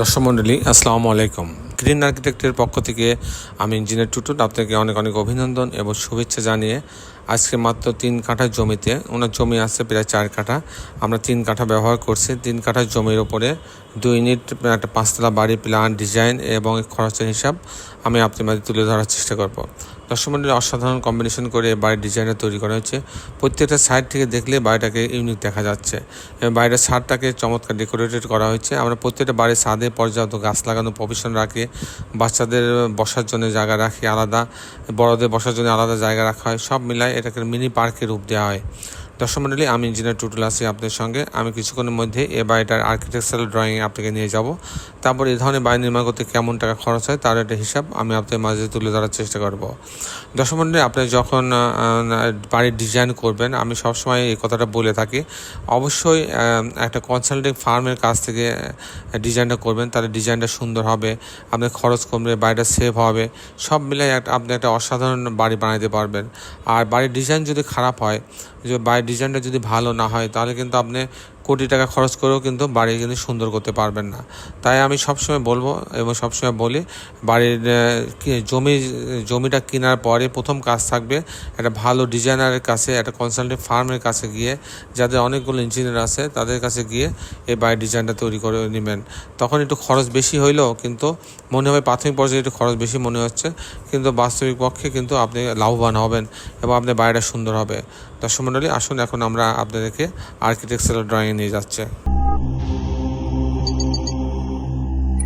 দর্শক মণ্ডলী, আসসালামু আলাইকুম। গ্রিন আর্কিটেক্টের পক্ষ থেকে আমি ইঞ্জিনিয়ার টুটুল আপনাকে অনেক অনেক অভিনন্দন এবং শুভেচ্ছা জানিয়ে আজকে মাত্র তিন কাঠা জমিতে, ওনার জমি আছে প্রায় চার কাঠা, আমরা তিন কাঠা ব্যবহার করছি। তিন কাঠা জমির ওপরে দুই ইউনিট, একটা পাঁচতলা বাড়ি প্ল্যান ডিজাইন এবং খরচের হিসাব আমি আপনার তুলে ধরার চেষ্টা করব। দর্শক মন্ডলী অসাধারণ কম্বিনেশন করে বাড়ির ডিজাইনটা তৈরি করা হয়েছে। প্রত্যেকটা সাইড থেকে দেখলে বাড়িটাকে ইউনিক দেখা যাচ্ছে। বাড়িটার ছাদটাকে চমৎকার ডেকোরেটেড করা হয়েছে। আমরা প্রত্যেকটা বাড়ির সাদে পর্যাপ্ত গাছ লাগানো প্রফেশন রাখে। বাচ্চাদের বসার জন্য জায়গা রাখি আলাদা। বড়দের বসার জন্য আলাদা জায়গা রাখা হয়। সব মিলায় এটাকে মিনি পার্কে রূপ দেওয়া হয়। দর্শক মন্ডলী, আমি ইঞ্জিনিয়ার টুটুল আছি আপনার সঙ্গে। আমি কিছুক্ষণের মধ্যে এ বাড়িটার আর্কিটেকচারাল ড্রয়িং আপনাকে নিয়ে যাব। তারপর এই ধরনের বাড়ি নির্মাণ করতে কেমন টাকা খরচ হয় তার একটা হিসাব আমি আপনাদের মাঝে তুলে ধরার চেষ্টা করব। দর্শক মন্ডলী, আপনি যখন বাড়ির ডিজাইন করবেন, আমি সবসময় এই কথাটা বলে থাকি। অবশ্যই একটা কনসালটিং ফার্মের কাছ থেকে ডিজাইনটা করবেন, তাহলে ডিজাইনটা সুন্দর হবে, আপনার খরচ কমবে, বাড়িটা সেভ হবে, সব মিলে আপনি একটা অসাধারণ বাড়ি বানাইতে পারবেন। আর বাড়ির ডিজাইন যদি খারাপ হয়, যে বাড়ির ডিজাইনটা যদি ভালো না হয় তাহলে কিন্তু আপনি কোটি টাকা খরচ করেও কিন্তু বাড়ি কিন্তু সুন্দর করতে পারবেন না। তাই আমি সবসময় বলব এবং সবসময় বলি, বাড়ির জমি, জমিটা কেনার পরে প্রথম কাজ থাকবে একটা ভালো ডিজাইনারের কাছে, একটা কনসালটেন্ট ফার্মের কাছে গিয়ে, যাদের অনেকগুলো ইঞ্জিনিয়ার আছে, তাদের কাছে গিয়ে এই বাড়ির ডিজাইনটা তৈরি করে নেবেন। তখন একটু খরচ বেশি হইলেও কিন্তু মনে হবে প্রাথমিক পর্যায়ে একটু খরচ বেশি মনে হচ্ছে, কিন্তু বাস্তবিক পক্ষে কিন্তু আপনি লাভবান হবেন এবং আপনার বাড়িটা সুন্দর হবে। দর্শক মণ্ডলী, আসুন এখন আমরা আপনাদেরকে আর্কিটেকচারাল ড্রয়িং নিয়ে যাচ্ছে।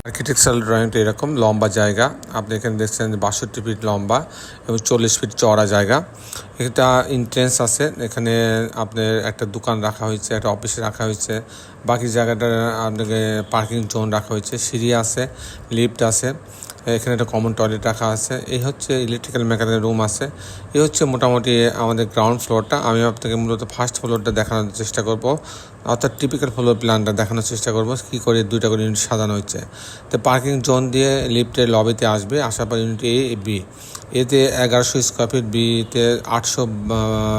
আর্কিটেকচারাল ড্রয়িংটা এরকম, লম্বা জায়গা। আপনি এখানে দেখছেন বাষট্টি ফিট লম্বা এবং চল্লিশ ফিট চওড়া জায়গা। এটা ইন্ট্রেন্স আছে, এখানে আপনার একটা দোকান রাখা হয়েছে, একটা অফিস রাখা হয়েছে। বাকি জায়গাটা আপনাকে পার্কিং জোন রাখা হয়েছে, সিঁড়ি আছে লিফট আছে। এখানে একটা কমন টয়লেট রাখা আছে। এই হচ্ছে ইলেকট্রিক্যাল মেকানিক্যাল রুম আছে। এই হচ্ছে মোটামুটি আমাদের গ্রাউন্ড ফ্লোরটা আমি আপনাকে মূলত ফার্স্ট ফ্লোরটা দেখানোর চেষ্টা করব। অর্থাৎ টিপিক্যাল ফ্লোর প্ল্যানটা দেখানোর চেষ্টা করব, কী করে দুইটা করে ইউনিট সাজানো হচ্ছে। তো পার্কিং জোন দিয়ে লিফটের লবিতে আসবে, আসার পর ইউনিট এ বি এতে এগারোশো স্কোয়ার ফিট বিতে আটশো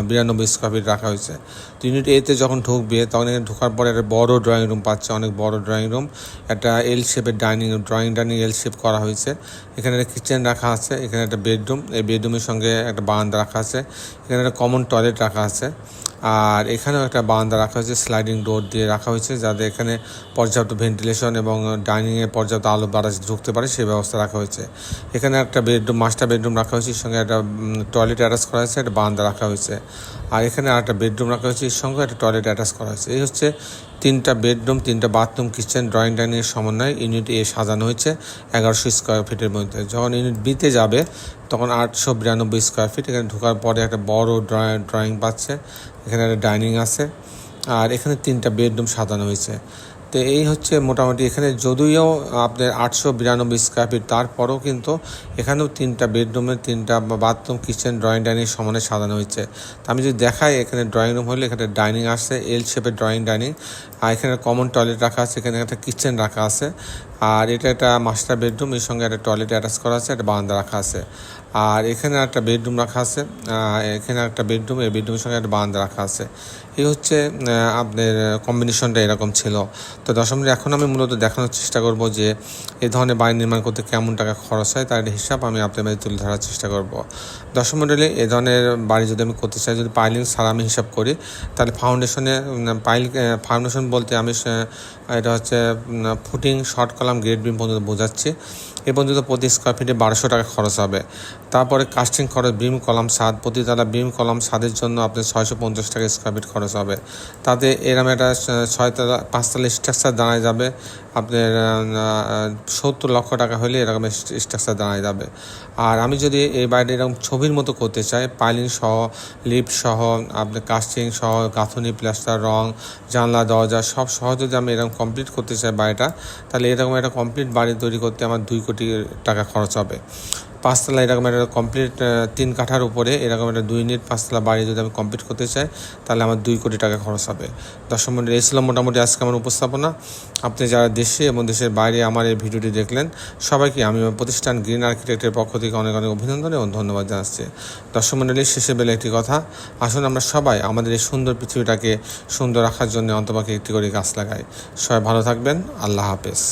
বিরানব্বই স্কোয়ার ফিট রাখা হয়েছে। তো ইউনিট এতে যখন ঢুকবে, তখন এখানে ঢোকার পরে একটা বড় ড্রয়িং রুম পাচ্ছে, অনেক বড় ড্রয়িং রুম একটা এল শেপের dining room drawing dining L shape করা হয়েছে। এখানে একটা কিচেন রাখা আছে, এখানে একটা বেডরুম এই বেডরুমের সঙ্গে একটা বারান্দা রাখা আছে। এখানে একটা কমন টয়লেট রাখা আছে। আর এখানেও একটা বারান্দা রাখা হয়েছে স্লাইডিং ডোর দিয়ে রাখা হয়েছে, যাতে এখানে পর্যাপ্ত ভেন্টিলেশন এবং ডাইনিংয়ে পর্যাপ্ত আলো বাতাস ঢুকতে পারে সেই ব্যবস্থা রাখা হয়েছে। এখানে একটা বেডরুম, মাস্টার বেডরুম রাখা হয়েছে, এর সঙ্গে একটা টয়লেট অ্যাটাচ করা হয়েছে, একটা বারান্দা রাখা হয়েছে। আর এখানে একটা বেডরুম রাখা হয়েছে, এর সঙ্গে একটা টয়লেট অ্যাটাচ করা হয়েছে। এই হচ্ছে তিনটা বেডরুম, তিনটা বাথরুম, কিচেন, ড্রয়িং ডাইনিংয়ের সমন্বয়ে ইউনিট এ সাজানো হয়েছে এগারোশো স্কোয়ার ফিটের মধ্যে। যখন ইউনিট বিতে যাবে, তখন আটশো বিরানব্বই স্কোয়ার ফিট, এখানে ঢোকার পরে একটা বড় ড্রয়িং পাচ্ছে, এখানে একটা ডাইনিং আছে। আর এখানে তিনটা বেডরুম সাজানো হয়েছে। তো এই হচ্ছে মোটামুটি এখানে যদিও আপনার আটশো বিরানব্বই স্কোয়ার ফিট তারপরেও কিন্তু এখানেও তিনটা বেডরুমের, তিনটা বাথরুম, কিচেন ড্রয়িং ডাইনিং সমানে সাজানো হয়েছে। তো আমি যদি দেখাই, এখানে ড্রয়িং রুম হলে এখানে ডাইনিং আসছে এল শেপের ড্রয়িং ডাইনিং আর এখানে কমন টয়লেট রাখা আছে এখানে একটা কিচেন রাখা আছে। আর এটা একটা মাস্টার বেডরুম এর সঙ্গে একটা টয়লেট অ্যাটাচ করা আছে, একটা বারান্দা রাখা আছে। আর এখানে একটা বেডরুম রাখা আছে এখানে একটা বেডরুম এই বেডরুমের সঙ্গে একটা বারান্দা রাখা আছে। এই হচ্ছে আপনার কম্বিনেশনটা এরকম ছিল। তো দশম এখন আমি মূলত দেখানোর চেষ্টা করব যে এই ধরনের বাড়ি নির্মাণ করতে কেমন টাকা খরচ হয়, তার হিসাব আমি আপনাদের মাঝে তুলে ধরার চেষ্টা করব। দশম মডেলে এ ধরনের বাড়ি যদি আমি করতে চাই, যদি পাইলিং সারা আমি হিসাব করি, তাহলে ফাউন্ডেশনে পাইল ফাউন্ডেশন বলতে আমি এটা হচ্ছে footing short column grade beam পর্যন্ত বোঝাচ্ছি। এ পর্যন্ত প্রতি স্কোয়ার ফিটে বারোশো টাকা খরচ হবে। তারপরে কাস্টিং খরচ, বিম কলাম ছাদ প্রতি তালা বিম কলাম ছাদের জন্য আপনার ছয়শো পঞ্চাশ টাকা স্কোয়ার ফিট খরচ হবে। তাতে এরম একটা ছয়তলা, পাঁচতলা স্ট্রাকচার দাঁড়ায় যাবে। আপনার সত্তর লক্ষ টাকা হলে এরকম স্ট্রাকচার দাঁড়ায় যাবে। আর আমি যদি এই বাড়িটা এরকম ছবির মতো করতে চাই, পাইলিং সহ লিফট সহ, আপনার কাস্টিং সহ, গাঁথনি প্লাস্টার রং, জানলা, দরজা সব সহজে যে আমি এরকম কমপ্লিট করতে চাই বাড়িটা, তাহলে এরকম একটা কমপ্লিট বাড়ি তৈরি করতে আমার দুই কোটি টাকা খরচ হবে। পাঁচতলা এরকম একটা কমপ্লিট তিন কাঠার উপরে এরকম একটা দুই ইউনিট পাঁচতলা বাড়ি যদি আমি কমপ্লিট করতে চাই, তাহলে আমার দুই কোটি টাকা খরচ হবে। দর্শক মন্ডলী, এই ছিল মোটামুটি আজকে আমার উপস্থাপনা। আপনি যারা দেশে এবং দেশের বাইরে আমার এই ভিডিওটি দেখলেন, সবাইকে আমি আমার প্রতিষ্ঠান গ্রিন আর্কিটেক্টের পক্ষ থেকে অনেক অনেক অভিনন্দন এবং ধন্যবাদ জানাচ্ছি। দর্শক মন্ডলীর শেষে বেলে একটি কথা, আসুন আমরা সবাই আমাদের এই সুন্দর পৃথিবীটাকে সুন্দর রাখার জন্য অন্তপাকে একটি করে গাছ লাগাই। সবাই ভালো থাকবেন, আল্লাহ হাফেজ।